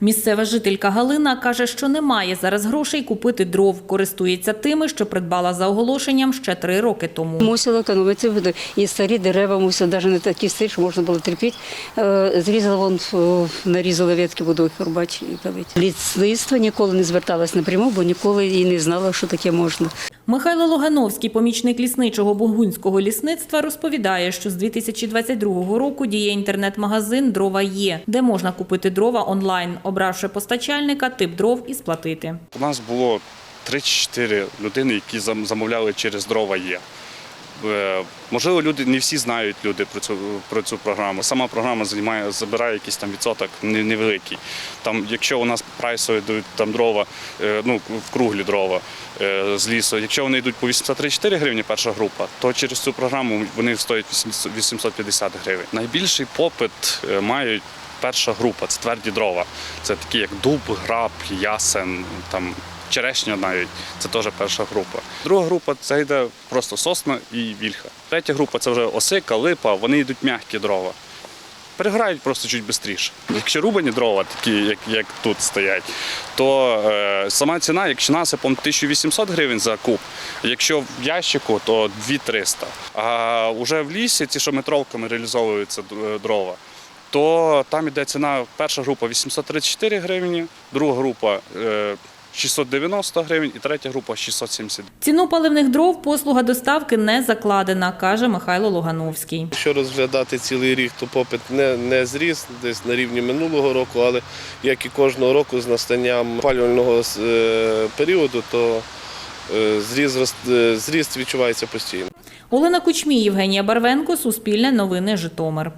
Місцева жителька Галина каже, що немає зараз грошей купити дров. Користується тими, що придбала за оголошенням ще три роки тому. Мусила економити воду. І старі дерева мусила, навіть не такі старі, що можна було терпіти. Е, Зрізала вон, е, нарізала ветки, буду їх рубати і палити. Лісництво ніколи не зверталась напряму, бо ніколи і не знала, що таке можна. Михайло Логановський, помічник лісничого Бугунського лісництва, розповідає, що з 2022 року діє інтернет-магазин Дрова є, де можна купити дрова онлайн, обравши постачальника, тип дров і сплатити. У нас було 3-4 людини, які зам- замовляли через дрова є. Е, Можливо, люди не всі знають люди про цю про цю програму. Сама програма займає, забирає якийсь там відсоток невеликий. Там, якщо у нас прайсові йдуть там дрова, е, ну в круглі дрова е, з лісу, якщо вони йдуть по 834 гривні, перша група, то через цю програму вони стоять 800 850 гривень. Найбільший попит мають перша група це тверді дрова. Це такі як дуб, граб, ясен, там черешня навіть. Це теж перша група. Друга група це йде просто сосна і вільха. Третя група це вже осика, липа, вони йдуть м'які дрова. Переграють просто чуть швидше. Якщо рубані дрова, такі, як, як тут стоять, то е, сама ціна, якщо насипом 1800 гривень за куб, якщо в ящику, то 2300. А вже в лісі, ті, що метровками реалізовуються е, дрова, то там іде ціна, перша група 834 гривні, друга група е, 690 гривень і третя група 670 Ціну паливних дров послуга доставки не закладена, каже Михайло Логановський. Якщо розглядати цілий рік, то попит не, не зріс десь на рівні минулого року, але як і кожного року з настанням опалювального е, періоду, то е, зріст, е, зріст відчувається постійно. Олена Кучмій, Євгенія Барвенко, Суспільне новини, Житомир.